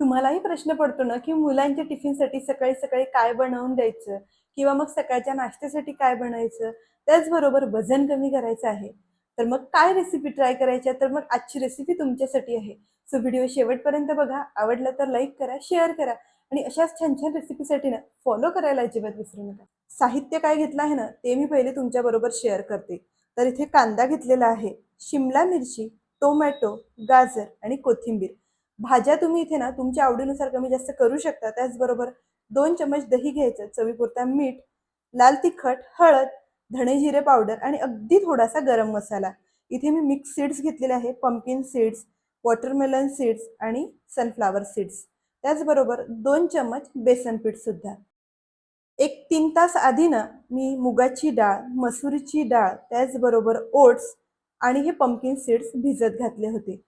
तुम्हालाही प्रश्न पडतो ना की मुलांच्या टिफिनसाठी सकाळी सकाळी काय बनवून द्यायचं? किंवा मग सकाळच्या नाश्त्यासाठी काय बनायचं त्याचबरोबर वजन कमी करायचं आहे. तर मग काय रेसिपी ट्राय करायच्या? तर मग आजची रेसिपी तुमच्यासाठी आहे. सो व्हिडिओ शेवटपर्यंत बघा. आवडला तर लाईक करा शेअर करा. आणि अशाच छान छान रेसिपीसाठी ना फॉलो करायला अजिबात विसरू नका. साहित्य काय घेतलं आहे ना ते मी पहिले तुमच्याबरोबर शेअर करते. तर इथे कांदा घेतलेला आहे. शिमला मिरची टोमॅटो गाजर आणि कोथिंबीर. भाज्या तुम्ही इथे ना तुमच्या आवडीनुसार कमी जास्त करू शकता. त्याचबरोबर दोन चमच दही घ्यायचं चवीपुरता मीठ लाल तिखट हळद धणे जिरे पावडर आणि अगदी थोडासा गरम मसाला. इथे मी मिक्स सीड्स घेतलेले आहे पंपकिन सीड्स वॉटरमेलन सीड्स आणि सनफ्लावर सीड्स त्याचबरोबर दोन चमच बेसन पीठसुद्धा एक तीन तास आधी ना मी मुगाची डाळ मसुरीची डाळ त्याचबरोबर ओट्स आणि हे पंपकिन सीड्स भिजत घातले होते.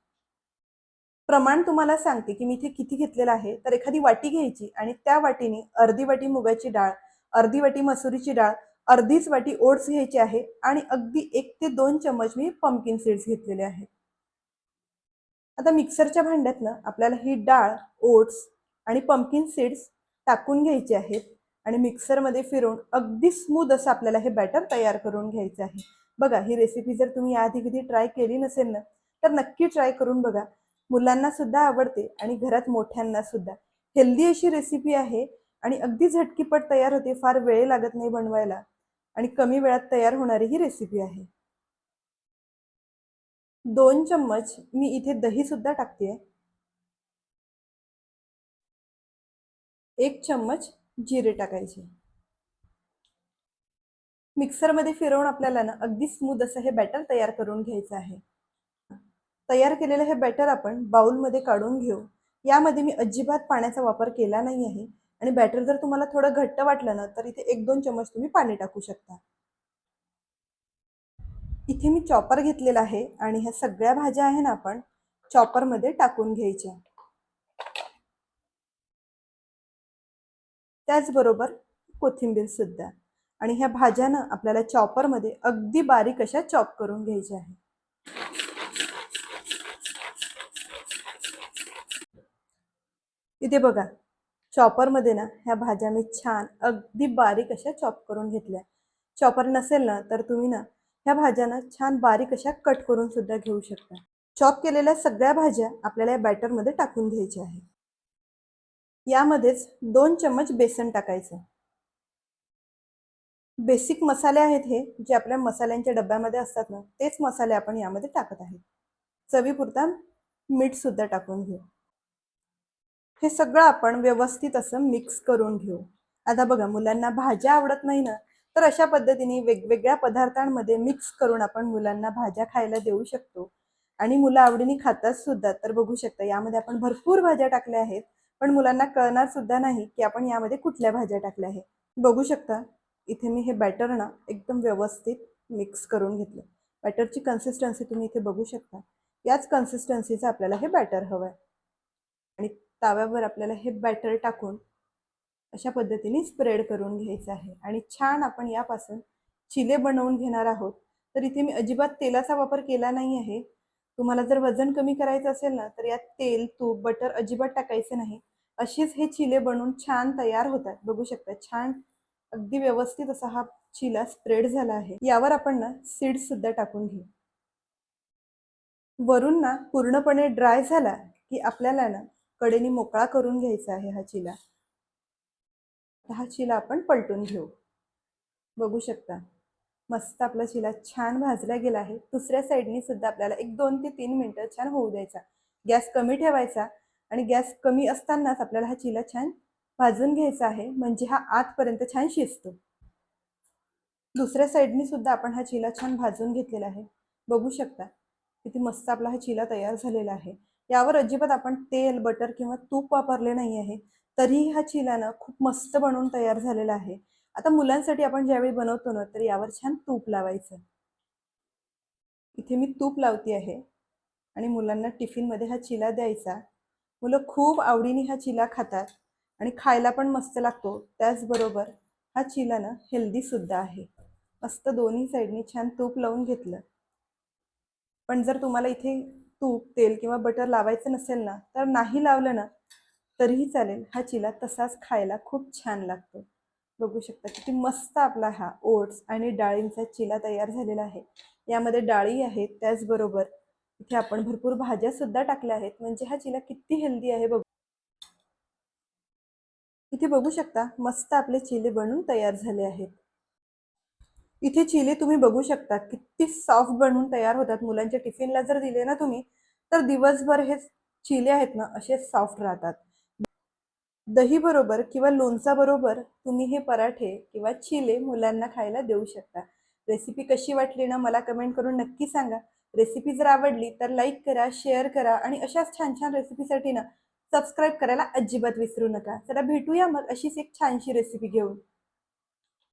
प्रमाण तुम्हाला सांगते की मी इथे किती घेतलेलं आहे. तर एखादी वाटी घ्यायची आणि त्या वाटीने अर्धी वाटी मुगाची डाळ अर्धी वाटी मसुरीची डाळ अर्धीच वाटी ओट्स घ्यायची आहे आणि अगदी एक ते दोन चमच मी पंपकिन सीड्स घेतलेले आहेत. आता मिक्सरच्या भांड्यातनं आपल्याला ही डाळ ओट्स आणि पंपकिन सीड्स टाकून घ्यायचे आहेत आणि मिक्सरमध्ये फिरून अगदी स्मूथ असं आपल्याला हे बॅटर तयार करून घ्यायचं आहे. बघा ही रेसिपी जर तुम्ही याआधी कधी ट्राय केली नसेल ना तर नक्की ट्राय करून बघा. मुलांना सुद्धा आवडते आणि घरात मोठ्यांना सुद्धा. हेल्दी अशी रेसिपी आहे आणि अगदी झटकीपट तयार होते फार वेळ लागत नाही बनवायला आणि कमी वेळात तयार होणारी ही रेसिपी आहे. दोन चम्मच मी इथे दही सुद्धा टाकते एक चम्मच जिरे टाकायचे. मिक्सरमध्ये फिरवून आपल्याला ना अगदी स्मूथ असं हे बॅटर तयार करून घ्यायचं आहे. तयार केलेलं हे बॅटर आपण बाउलमध्ये काढून घेऊ. यामध्ये मी अजिबात पाण्याचा वापर केला नाही आहे आणि बॅटर जर तुम्हाला थोडं घट्ट वाटलं ना तर इथे एक दोन चमच तुम्ही पाणी टाकू शकता. इथे मी चॉपर घेतलेला आहे आणि ह्या सगळ्या भाज्या आहे ना आपण चॉपरमध्ये टाकून घ्यायच्या. त्याचबरोबर कोथिंबीर सुद्धा. आणि ह्या भाज्या ना आपल्याला चॉपरमध्ये अगदी बारीक अशा चॉप करून घ्यायच्या आहे इथे बघा चॉपरमध्ये ना ह्या भाज्या मी छान अगदी बारीक अशा चॉप करून घेतल्या. चॉपर नसेल ना तर तुम्ही ना ह्या भाज्या ना छान बारीक अशा कट करून सुद्धा घेऊ शकता. चॉप केलेल्या सगळ्या भाज्या आपल्याला या बॅटरमध्ये टाकून घ्यायच्या आहे यामध्येच दोन चम्मच बेसन टाकायचं. बेसिक मसाले आहेत हे जे आपल्या मसाल्यांच्या डब्यामध्ये असतात ना तेच मसाले आपण यामध्ये टाकत आहेत. चवीपुरता मीठ सुद्धा टाकून घेऊ. हे सगळं आपण व्यवस्थित असं मिक्स करून घेऊ. आता बघा मुलांना भाज्या आवडत नाही ना तर अशा पद्धतीने वेगवेगळ्या पदार्थांमध्ये मिक्स करून आपण मुलांना भाज्या खायला देऊ शकतो. आणि मुलं आवडीने खातात सुद्धा तर बघू शकता यामध्ये आपण भरपूर भाज्या टाकल्या आहेत पण मुलांना कळणार सुद्धा नाही की आपण यामध्ये कुठल्या भाज्या टाकल्या आहेत. बघू शकता इथे मी हे बॅटर ना एकदम व्यवस्थित मिक्स करून घेतलं. बॅटरची कन्सिस्टन्सी तुम्ही इथे बघू शकता. याच कन्सिस्टन्सीचं आपल्याला हे बॅटर हवं आहे आणि ताव्यावर आपल्याला हे बॅटर टाकून अशा पद्धतीने स्प्रेड करून घ्यायचं आहे. आणि छान आपण यापासून चिले बनवून घेणार आहोत. तर इथे मी अजिबात तेलाचा वापर केला नाही आहे. तुम्हाला जर वजन कमी करायचं असेल ना तर यात तेल तूप बटर अजिबात टाकायचं नाही. असेच हे चिले बनवून छान तयार होतात बघू शकता छान अगदी व्यवस्थित असा हा चिला स्प्रेड झाला आहे. यावर आपण ना सीड्स सुद्धा टाकून घेऊ. वरून ना पूर्णपणे ड्राय झाला की आपल्याला ना कडेने मोकळा करून घ्यायचा आहे हा चिला. हा चिला आपण पलटून घेऊ. बघू शकता. मस्त आपला चिला छान भाजला गेला आहे. दुसऱ्या साईडनी सुद्धा आपल्याला एक दोन ते तीन मिनटं छान होऊ द्यायचा. गॅस कमी ठेवायचा आणि गॅस कमी असतानाच आपल्याला हा चिला छान भाजून घ्यायचा आहे. म्हणजे हा आतपर्यंत छान शिजतो. दुसऱ्या साईडनी सुद्धा आपण हा चिला छान भाजून घेतलेला आहे. बघू शकता. किती मस्त आपला हा चिला तयार झालेला आहे. यावर अजिबात आपण तेल बटर किंवा तूप वापरले नाही आहे. तरीही हा चिला ना खूप मस्त बनवून तयार झालेला आहे. आता मुलांसाठी आपण ज्यावेळी बनवतो ना तर यावर छान तूप लावायचं. इथे मी तूप लावते आहे आणि मुलांना टिफिनमध्ये हा चिला द्यायचा. मुलं खूप आवडीने हा चिला खातात आणि खायला पण मस्त लागतो. त्याचबरोबर हा चिला ना हेल्दी सुद्धा आहे. मस्त दोन्ही साईडनी छान तूप लावून घेतलं. पण जर तुम्हाला इथे तूप तेल किंवा बटर लावायचं नसेल ना तर नाही लावलं ना तरीही चालेल. हा चिला तसाच खायला खूप छान लागतो. बघू शकता किती मस्त आपला हा ओट्स आणि डाळींचा चिला तयार झालेला आहे. यामध्ये डाळी आहेत त्याचबरोबर इथे आपण भरपूर भाज्या सुद्धा टाकल्या आहेत. म्हणजे हा चिला किती हेल्दी आहे बघू. इथे बघू शकता मस्त आपले चिले बनून तयार झाले आहेत. इथे चिले तुम्ही बघू शकता किती सॉफ्ट बनवून तयार होतात. मुलांच्या टिफिनला जर दिले ना तुम्ही तर दिवसभर हे चिले आहेत ना असे सॉफ्ट राहतात. दही बरोबर किंवा लोणचा बरोबर तुम्ही हे पराठे किंवा चिले मुलांना खायला देऊ शकता. रेसिपी कशी वाटली ना मला कमेंट करून नक्की सांगा. रेसिपी जर आवडली तर लाईक करा शेअर करा आणि अशाच छान छान रेसिपीसाठी ना सबस्क्राईब करायला अजिबात विसरू नका. चला भेटूया मग अशीच एक छानशी रेसिपी घेऊन.